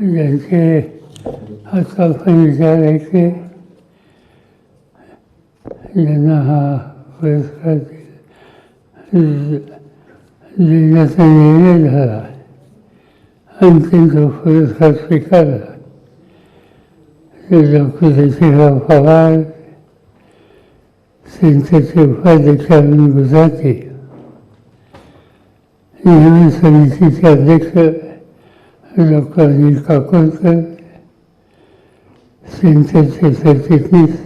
ज्यांचे हातापाय विचारायचे ज्यांना हा पुरस्कार देण्याचा निर्णय झाला अंतिम तो पुरस्कार स्वीकारला ते डॉक्टर जयशिराव पवार सेंटरचे उपाध्यक्ष अरुण गुजराती नियमन समितीचे अध्यक्ष लोकांनी अनिल काकोडकर सेंटरचे सरचिटणीस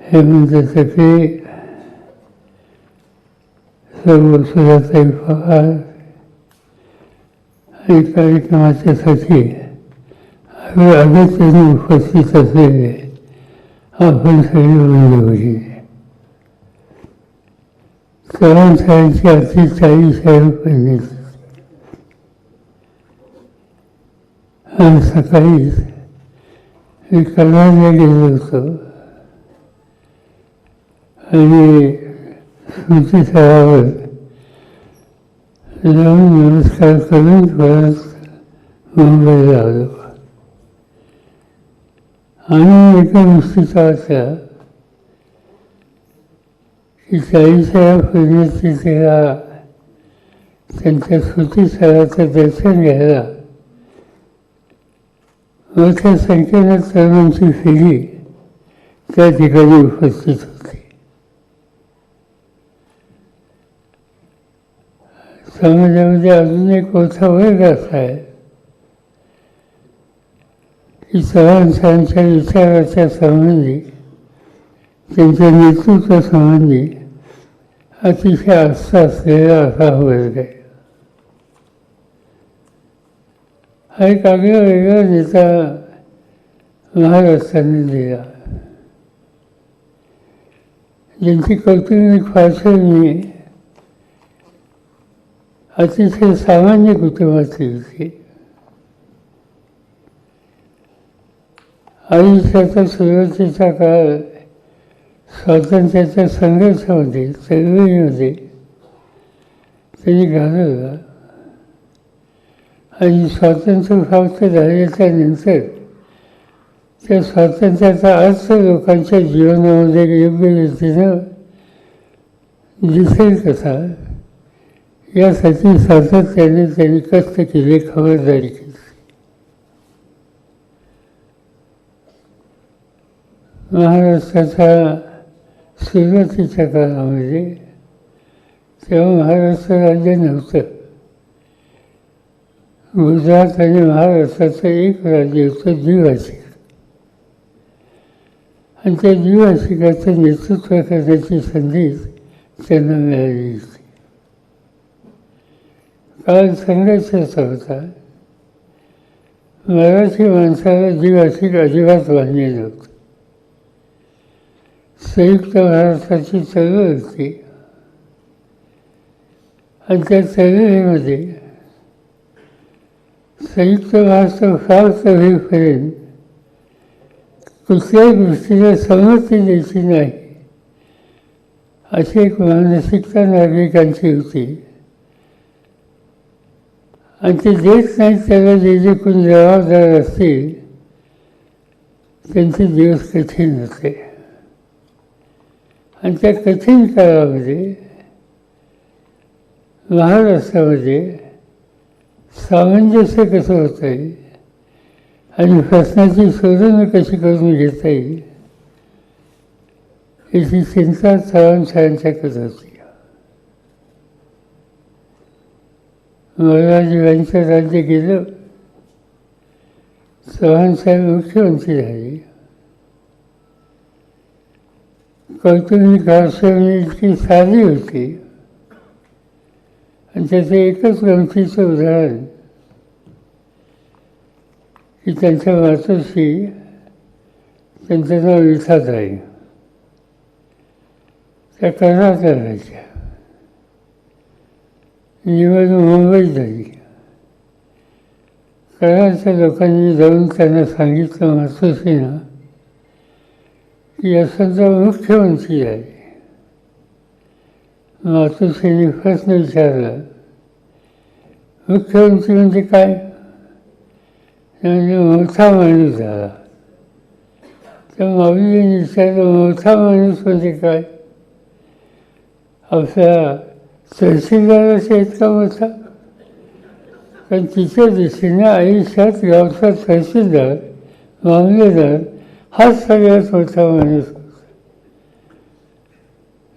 हेमंत सकरे सर्व सुधाताई पवार आणि कार्यक्रमाचे सचिव अगत्याने उपस्थित असलेले आपण सगळे मंडळी चव्हाण साहेबांची आर्थिक चाळीस हजार रुपये आज सकाळी मी कल्याणला गेलो होतो आणि स्मृतीस्थळावर जाऊन नमस्कार करून परत मुंबईला आलो आणि एका पुस्तकाच्या की की पूर्वी तिथे त्यांच्या स्मृतीस्थळाचं दर्शन घ्यायला मोठ्या संख्येनं तरुणांची फेरी त्या ठिकाणी उपस्थित होती. समाजामध्ये अजून एक मोठा वर्ग असा आहे की चव्हाणसांच्या विचाराच्या संबंधी त्यांच्या नेतृत्वासंबंधी अतिशय आस्था असलेला असा वर्ग आहे. हा एक आगळा वेगळा नेता महाराष्ट्राने दिला ज्यांची कौटुंबिक पार्श्वभूमी अतिशय सामान्य कुटुंबाची होती आयुष्याचा सुरुवातीचा काळ स्वातंत्र्याच्या संघर्षामध्ये चळवळीमध्ये त्यांनी घालवला आणि स्वातंत्र्य प्राप्त झाल्याच्यानंतर त्या स्वातंत्र्याचा अर्थ लोकांच्या जीवनामध्ये योग्य रीतीनं दिसेल कसा यासाठी सातत्याने त्यांनी कष्ट केले खबरदारी केली. महाराष्ट्राच्या सुरुवातीच्या काळामध्ये तेव्हा महाराष्ट्र राज्य नव्हतं. गुजरात आणि महाराष्ट्राचं एक राज्य होतं द्विभाषिक. आणि त्या द्विभाषिकाचं नेतृत्व करण्याची संधी त्यांना मिळाली होती. काळ असा होता मराठी माणसाला द्विभाषिक अजिबात मान्य नव्हतं. संयुक्त महाराष्ट्राची चळवळ होती. आणि त्या चळवळीमध्ये संयुक्त महाराष्ट्र प्राप्त होईपर्यंत कुठल्याही दृष्टीने संमती द्यायची नाही अशी एक मानसिकता नागरिकांची होती. आणि ते देत नाही त्याला जे जे कोण जबाबदार असतील त्यांचे दिवस कठीण होते. आणि त्या कठीण काळामध्ये महाराष्ट्रामध्ये सामंजस्य कसं होतं आहे आणि प्रश्नाची शोधनं कशी करून घेता येईल याची चिंता चव्हाण साहेबांच्याकडे होती महाराजीबाईंचं राज्य गेलं. चव्हाणसाहेब मुख्यमंत्री झाले. कौटुंबिक पार्श्वभूमी इतकी साधी होती. आणि त्याचं एकच गमतीचं उदाहरण की त्यांच्या मातोश्री त्यांचं नाव विठाताई. त्या कर्नाटकाच्या. राहायच्या निवडणूक मुंबईत झाली. कर्नाटकच्या लोकांनी जाऊन त्यांना सांगितलं मातोश्रीनं की असंचा मुख्यमंत्री आहे मातोश्रीने प्रश्न विचारला मुख्यमंत्री म्हणजे काय म्हणजे मोठा माणूस झाला तर माऊलीने विचारलं मोठा माणूस म्हणजे काय आपल्या तहसीलदाराचा इतका मोठा पण तिच्या दृष्टीने आयुष्यात गावचा तहसीलदार मामलेदार हाच सगळ्यात मोठा माणूस होता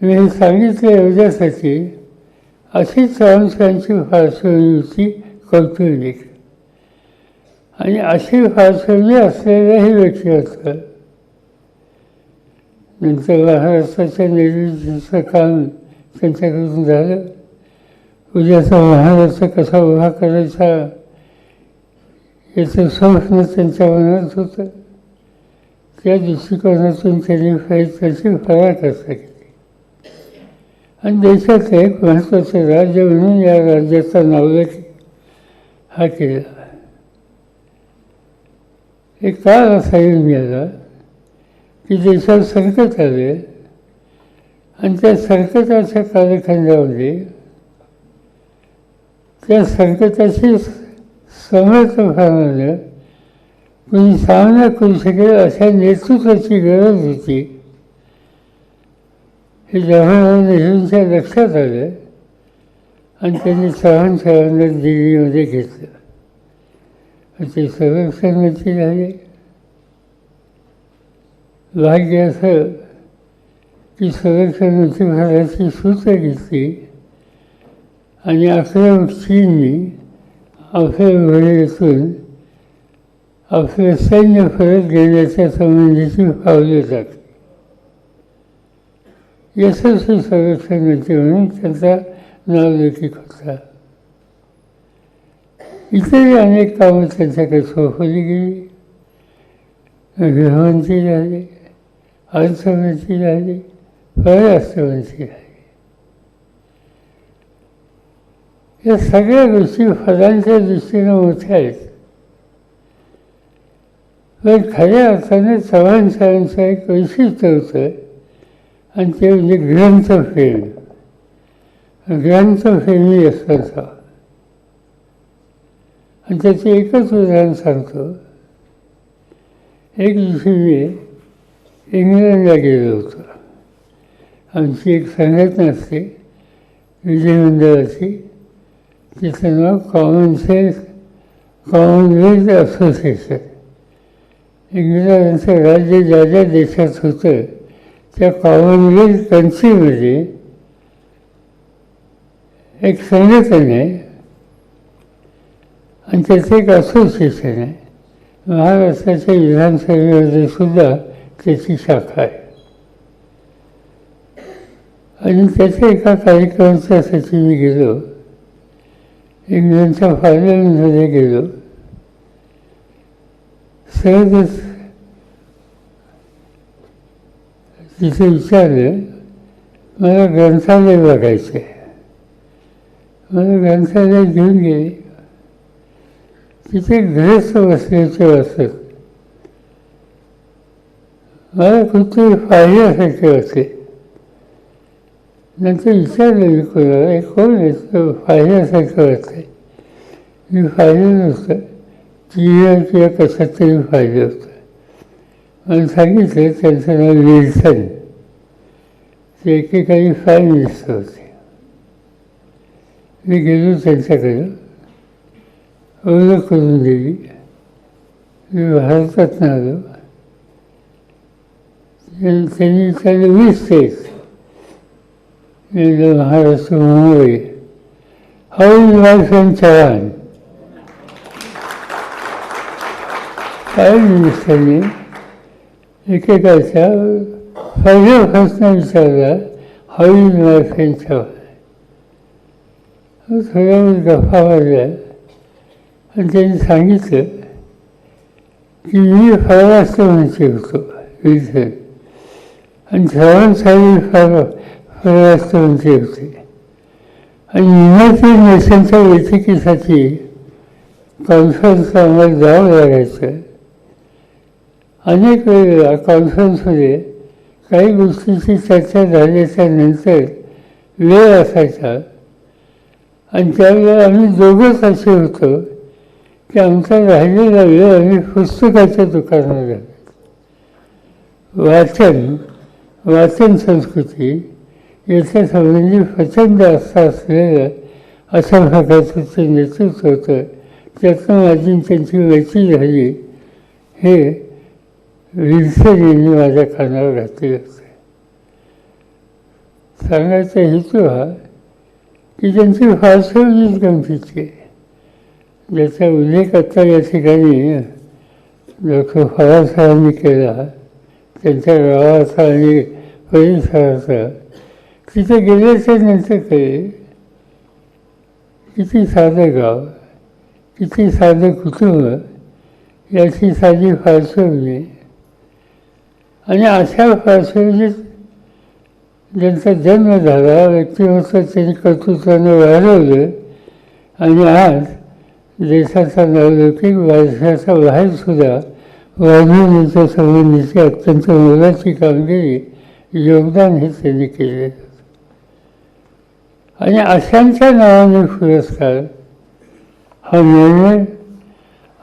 मी हे सांगितलं एवढ्यासाठी अशी चव्हाणसांची फारसवणी होती कौटुंबिक. आणि अशी फारसवणी असलेल्याही व्यक्ती असतात. नंतर महाराष्ट्राच्या निर्मितीचं काम त्यांच्याकडून झालं. उद्याचा महाराष्ट्र कसा उभा करायचा याचं स्वप्न त्यांच्या मनात होतं. त्या दृष्टिकोनातून त्यांनी त्याची फराट केली आणि देशात एक महत्त्वाचं राज्य म्हणून या राज्याचा नावलेख हा केला एक काळ असा येऊन गेला की देशात संकट आले आणि त्या संकटाच्या कालखंडामध्ये त्या संकटाची समर्थपणानं कोणी सामना करू शकेल अशा नेतृत्वाची गरज होती. हे जवाहरलाल नेहरूंच्या लक्षात आलं आणि त्यांनी चव्हाण साहेबांना दिल्लीमध्ये म्हणजे घेतलं. आणि ते संरक्षण मंत्री झाले. भाग्य असं की संरक्षण मंत्रिपदाची सूत्र घेतली. आणि अकरा चीननी आपल्या वेळेतून आपलं सैन्य परत घेण्याच्या संबंधीची पावले टाकली यशस्वी संरक्षण नेते म्हणून त्यांचा नावलौकिक होता इतरही अनेक कामं त्यांच्याकडे सोपवली गेली. गृहमंत्री झाले अर्थमंत्री झाले परराष्ट्रमंत्री झाले. या सगळ्या गोष्टी फलांच्या दृष्टीनं मोठ्या आहेत. पण खऱ्या अर्थाने चव्हाण साहेबांचं एक वैशिष्ट्य होतं आणि ते म्हणजे ग्रंथप्रेम ग्रंथप्रेमी म्हणजे असतात आणि त्याचं एकच उदाहरण सांगतो. एक दिवशी मी इंग्लंडला गेलो होतो. आमची एक संघटना असते विधिमंडळाची तिचं नाव कॉमन सेन्स कॉमनवेल्थ असोसिएशन इंग्रजांचं राज्य ज्या ज्या देशात होतं त्या कॉमनवेल्थ कंट्रीमध्ये म्हणजे एक संघटन आहे. आणि त्याचं एक असोसिएशन आहे. महाराष्ट्राच्या विधानसभेमध्ये सुद्धा त्याची शाखा आहे. आणि त्याच्या एका कार्यक्रमाच्यासाठी मी गेलो. इंग्लंडच्या पार्लमेंटमध्ये गेलो. सहजच तिथे विचारले मला ग्रंथालय बघायचं आहे मला ग्रंथालय घेऊन गेले तिथे ग्रस्त बसल्याचे वाचत मला कुठेतरी पाहिल्यासारखे होते नंतर विचारलं मी कोणाला हे कोण येतं तो पाहिल्यासारखं वाटतंय मी पाहिलं नव्हतं किंवा किंवा कशात तरी पाहिलं होतं। आणि सांगितलं त्यांचं नाव विल्सन ते एकेकाळी प्राईम मिनिस्टर होते मी गेलो त्यांच्याकडं ओळख करून दिली मी भारतात आलो त्यांनी त्याला वीस तेच Maharashtra Mumbai house is Chavan prime मिनिस्टरने एकेकाच्या पहिला प्रश्न विचारला हळू इज थोड्या वेळ गप्पा मारल्या. आणि त्यांनी सांगितलं की मी परराष्ट्र मंत्री होतो विल्सन आणि चव्हाण साहेब फार परराष्ट्र मंत्री होते. आणि युनायटेड नेशनच्या बैठकीसाठी कॉन्फरन्सला आम्हाला जावं लागायचं. अनेक वेळेला कॉन्फरन्समध्ये काही गोष्टीची चर्चा झाल्याच्यानंतर वेळ असायचा. आणि त्यावेळेला आम्ही दोघंच असे होतो की आमचा राहिलेला वेळ आम्ही पुस्तकाच्या दुकानात घालतो वाचन वाचन संस्कृती याच्या संबंधी प्रचंड आस्था असलेलं अशा प्रकारचं ते नेतृत्व होतं त्यातनं माझी त्यांची मैत्री झाली. हे विल्सन माझ्या कानावर घातली असते. सांगायचा हेतू हा की त्यांची फारसवलीच गमतीची आहे. ज्याचा उल्लेख आता या ठिकाणी डॉक्टर फरासाहेबांनी केला त्यांच्या गावाचा आणि परिसराचा तिथे गेल्याच्यानंतर काही किती साधं गाव किती साधं कुटुंब याची साधी फारसवली आणि अशा परिस्थितीत ज्यांचा जन्म झाला. व्यक्तिमत्व त्यांनी कर्तृत्वानं वाढवलं. आणि आज देशाचा नवलौकिक वारशाचा बाहेरसुद्धा वाढवण्याच्या संबंधीची अत्यंत मोलाची कामगिरी योगदान हे त्यांनी केले. आणि अशांच्या नावाने पुरस्कार हा निर्णय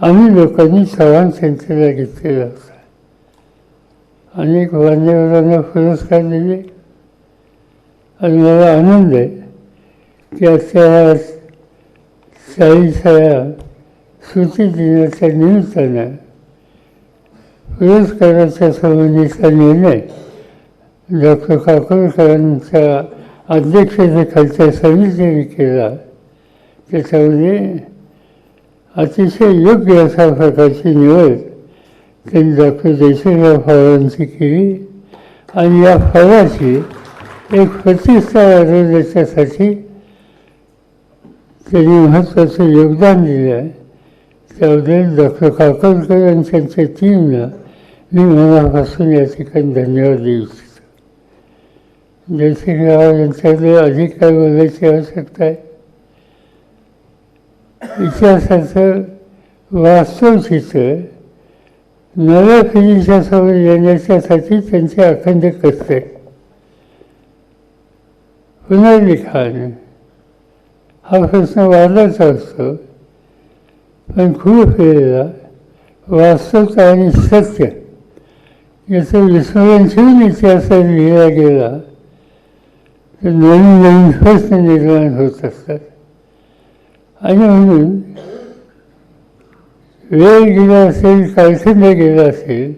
आम्ही लोकांनी चव्हाण संस्थेला घेतलेला होता. अनेक मान्यवरांना पुरस्कार दिले. आणि मला आनंद आहे की आजच्या चाळीसाव्या सुती दिनाच्या निमित्तानं पुरस्काराच्या संबंधीचा निर्णय डॉक्टर काकोडकरांच्या अध्यक्षतेखालच्या समितीने केला. त्याच्यामध्ये अतिशय योग्य अशा प्रकारची निवड त्यांनी डॉक्टर जयश्रीराव फळांची केली आणि या फळाची एक प्रतिष्ठा वाढवण्याच्यासाठी त्यांनी महत्त्वाचं योगदान दिलं आहे त्याबद्दल डॉक्टर काकणकर आणि त्यांच्या टीमला मी मनापासून या ठिकाणी धन्यवाद देऊ इच्छितो जयश्रीराव यांच्याकडे अधिक काय बोलायची आवश्यकता आहे इतिहासाचं वास्तव चित्र नव्या पिढीच्या समोर येण्याच्यासाठी त्यांचे अखंड कष्ट पुनर्लिखाण हा प्रश्न वाढलाच असतो पण खूप वेळेला वास्तवता आणि सत्य याचं विस्मरण ठेवून इतिहासात लिहिला गेला तर नवीन नवीन प्रश्न निर्माण होत असतात. आणि म्हणून वेळ गेला असेल कालखंड गेला असेल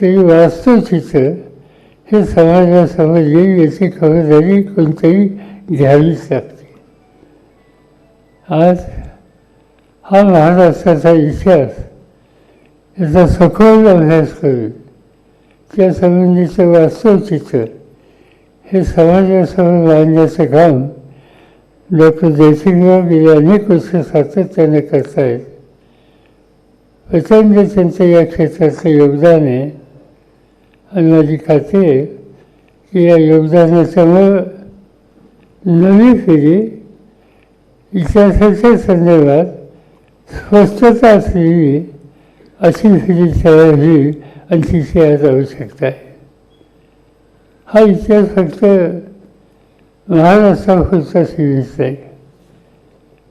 तरी वास्तवचित्र हे समाजासमोर येईल याची खबरदारी कोणतरी घ्यावीच लागते. आज हा महाराष्ट्राचा इतिहास याचा सखोल अभ्यास करून त्या संबंधीचं वास्तवचित्र हे समाजासमोर मांडण्याचं काम डॉक्टर जयसिंगराव गेले अनेक वर्ष सातत्याने करतायत. प्रचंड त्यांचं या क्षेत्राचं योगदान आहे. आणि माझी खात्री आहे की या योगदानाच्यामुळं नवी पिढी इतिहासाच्या संदर्भात स्वस्थता असलेली अशी पिढी तयार होईल आणि तिची आज आवश्यकता आहे. हा इतिहास फक्त महाराष्ट्रापुरता सीमित नाही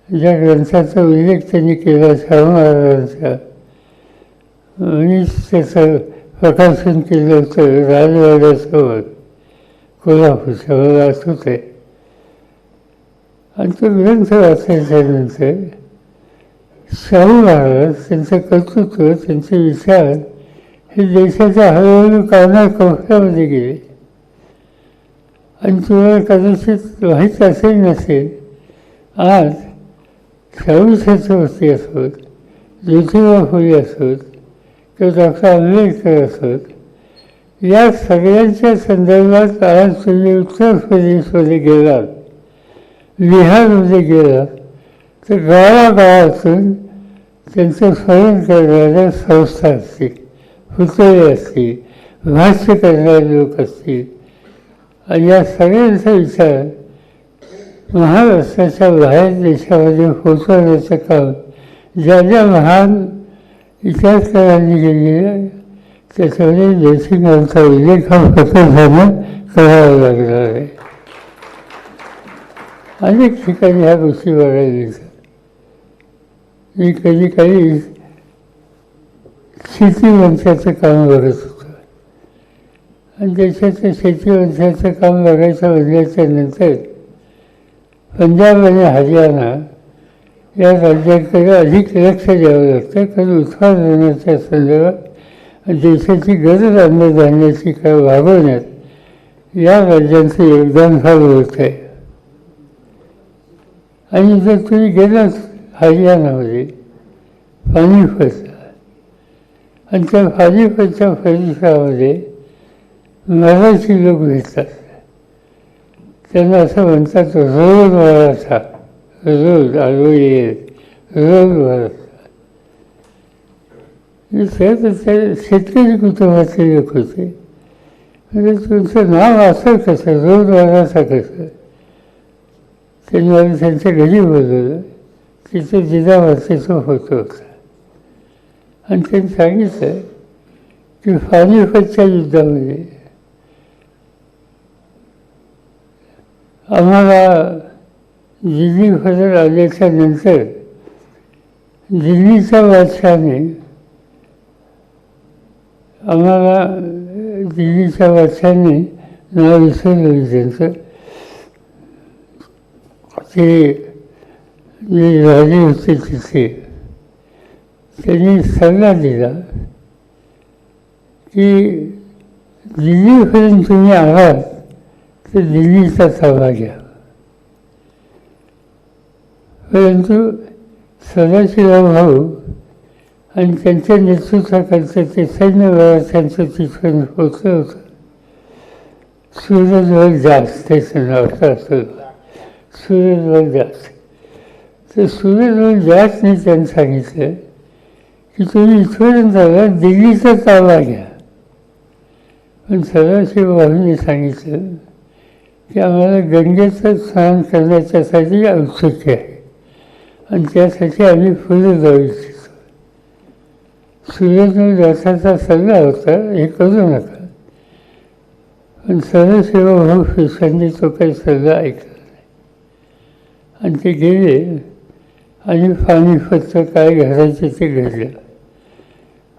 ज्या ग्रंथाचा उल्लेख त्यांनी केला शाहू महाराजांचा. मी त्याचं प्रकाशन केलं होतं राजवाड्यासमोर कोल्हापूर शहरात होते आणि तो ग्रंथ वाचायच्यानंतर शाहू महाराज त्यांचं कर्तृत्व त्यांचे विचार हे देशाच्या हळूहळू काना कोपऱ्यामध्ये गेले. आणि तुम्हाला कदाचित माहीत असेल नसेल आज शाहू छत्रपती असोत ज्योतिबा फुले असोत तो डॉक्टर आंबेडकर असत या सगळ्यांच्या संदर्भात आज तुम्ही उत्तर प्रदेशमध्ये गेलात बिहारमध्ये गेलात तर गावागावातून त्यांचं स्मरण करणाऱ्या संस्था असतील पुतळे असतील भाष्य करणारे लोक असतील. आणि या सगळ्यांचा विचार महाराष्ट्राच्या बाहेर देशामध्ये पोचवण्याचं काम ज्या ज्या महान इतिहासकारांनी केलेल्या आहे त्याच्यामध्ये यांचा उल्लेख हा प्रकर्षानं करावा लागला आहे. अनेक ठिकाणी ह्या गोष्टी बघायला दिसतात मी कधी काही शेती वंशाचं काम बघत होतो. आणि देशाचं शेती वंशाचं काम बघायचं बदलायच्या नंतर पंजाब आणि हरियाणा या राज्यांकडे अधिक लक्ष द्यावं लागतं कारण उत्पादनाच्या संदर्भात देशाची गरज अन्नधान्याची काय भागवण्यात या राज्यांचं योगदान फार होत आहे. आणि जर तुम्ही गेलात हरियाणामध्ये पानिपतला आणि त्या पानिपतच्या परिसरामध्ये मराठी लोक भेटतात. त्यांना असं म्हणतात रोज मराठा. रोज आलो येत रोज मराठा हे सगळं ते शेतकरी कुटुंबातले लोक होते म्हणजे तुमचं नाव असं कसं रोज मराठा कसं त्यांनी मला त्यांच्या घरी बोलवलं तिथे जिजामातेचा होतो होता आणि त्यांनी सांगितलं की फानिफतच्या युद्धामध्ये आम्हाला दिल्ली फरक आल्याच्यानंतर दिल्लीच्या बादशाने आम्हाला दिल्लीच्या बादशाने नाव विसरलं त्यांचं. ते जे राजे होते तिथे त्यांनी सल्ला दिला की दिल्लीपर्यंत तुम्ही आहात तर दिल्लीचा ताबा घ्या. परंतु सदाशिवराव भाऊ आणि त्यांच्या नेतृत्वाकरता ते सैन्य त्यांचं तिथून पोचलं होतं. सूर्यजवळ जास्त त्याचं नाव असं. सूर्यजवळ जास्त. तर सूर्यजवळ जास्तने त्यांनी सांगितलं की तुम्ही इथपर्यंत आला दिल्लीचा ताबा घ्या. पण सदाशिव भाऊंनी सांगितलं की आम्हाला गंगेचं स्नान करण्याच्यासाठी औत्सुक्य आहे. आणि त्यासाठी आम्ही फुलं जाऊ इच्छितो सूर्यदेव जाथाचा सल्ला होता हे करू नका. पण सदाशिव भाऊ शिष्यांनी तो काही सल्ला ऐकला नाही. आणि ते गेले आणि पानिपतचं काय घडायचं ते घडलं.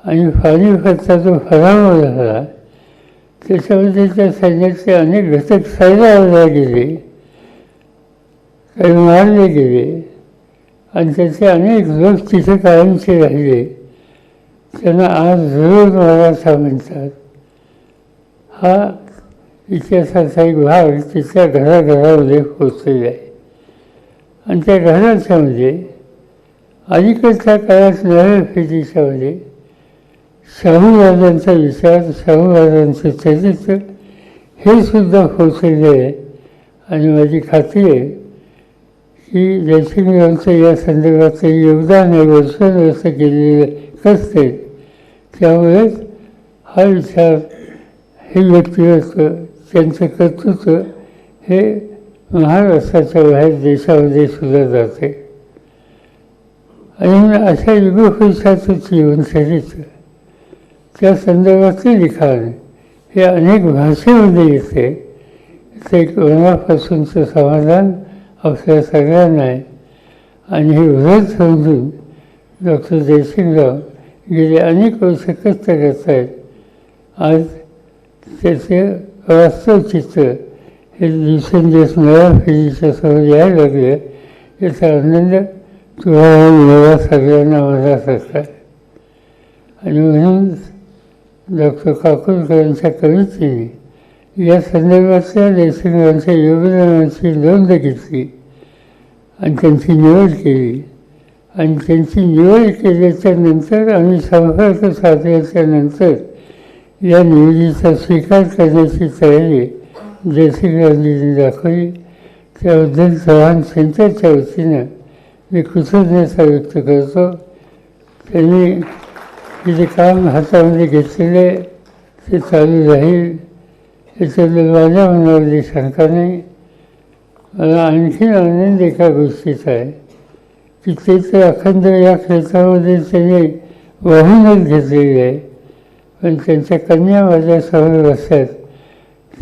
आणि पानिपतचा जो पराभव झाला त्याच्यामध्ये त्या सैन्याचे अनेक घटक सायला गेले काही मारले गेले. आणि त्याचे अनेक लोक तिथे कायमचे राहिले. त्यांना आज रोज मराठा म्हणतात हा इतिहासाचा एक भाग तिथल्या घराघरामध्ये पोचलेला आहे. आणि त्या घराच्यामध्ये अलीकडच्या काळात नव्या पिढीच्यामध्ये शाहू राजांचा विचार शाहू महाराजांचं चरित्र हे सुद्धा पोचलेलं आहे. आणि माझी खात्री आहे की जयसिंगरावांचं या संदर्भाचं योगदान हे वर्षानुवर्ष केलेलं असते. त्यामुळेच हा विचार हे व्यक्तिमत्व त्यांचं कर्तृत्व हे महाराष्ट्राच्या बाहेर देशामध्ये सुद्धा जाते. आणि अशा युगपुरुषाचं जीवनशैलीचं त्या संदर्भातले लिखाण हे अनेक भाषेमध्ये येते. ते एक मनापासूनचं समाधान आपल्या सगळ्यांना आहे आणि हे व्रत समजून डॉक्टर जयसिंगराव गेले अनेक वर्ष कष्ट करत आहेत आज त्याचे वास्तव चित्र हे दिवसेंदिवस नव्या पिढीच्या समोर यायला लागले. याचा आनंद तुम्हाला मला सगळ्यांना मला असतात आणि म्हणून डॉक्टर काकुलकरांच्या कवितेने या संदर्भातल्या देशमुखांच्या योगदानाची नोंद घेतली आणि त्यांची निवड केली. आणि त्यांची निवड केल्याच्यानंतर आम्ही संपर्क साधल्याच्या नंतर या निवडीचा स्वीकार करण्याची तयारी जयसिंगांनी दाखवली. त्याबद्दल चव्हाण सेंटरच्या वतीनं मी कृतज्ञता व्यक्त करतो. त्यांनी जे काम हातामध्ये घेतलेले ते चालू राहील. याच्याबद्दल माझ्या मनावरली शंका नाही मला आणखीन आनंद एका गोष्टीचा आहे. की ते तर अखंड या क्षेत्रामध्ये त्यांनी वाहूनच घेतलेली आहे. पण त्यांच्या कन्या माझ्यासमोर बसतात.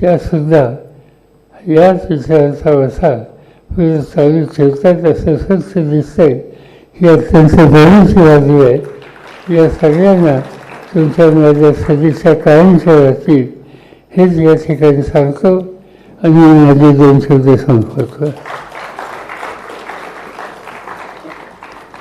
त्यासुद्धा याच विचाराचा वसा पुढे चालू ठेवतात असं स्वच्छ दिसतंय. ही अत्यंत भरीची बाजू आहे. या सगळ्यांना तुमच्या माझ्या सदिच्छा कायमच्या राहतील हेच या ठिकाणी सांगतो आणि माझे दोन शब्द संपवतो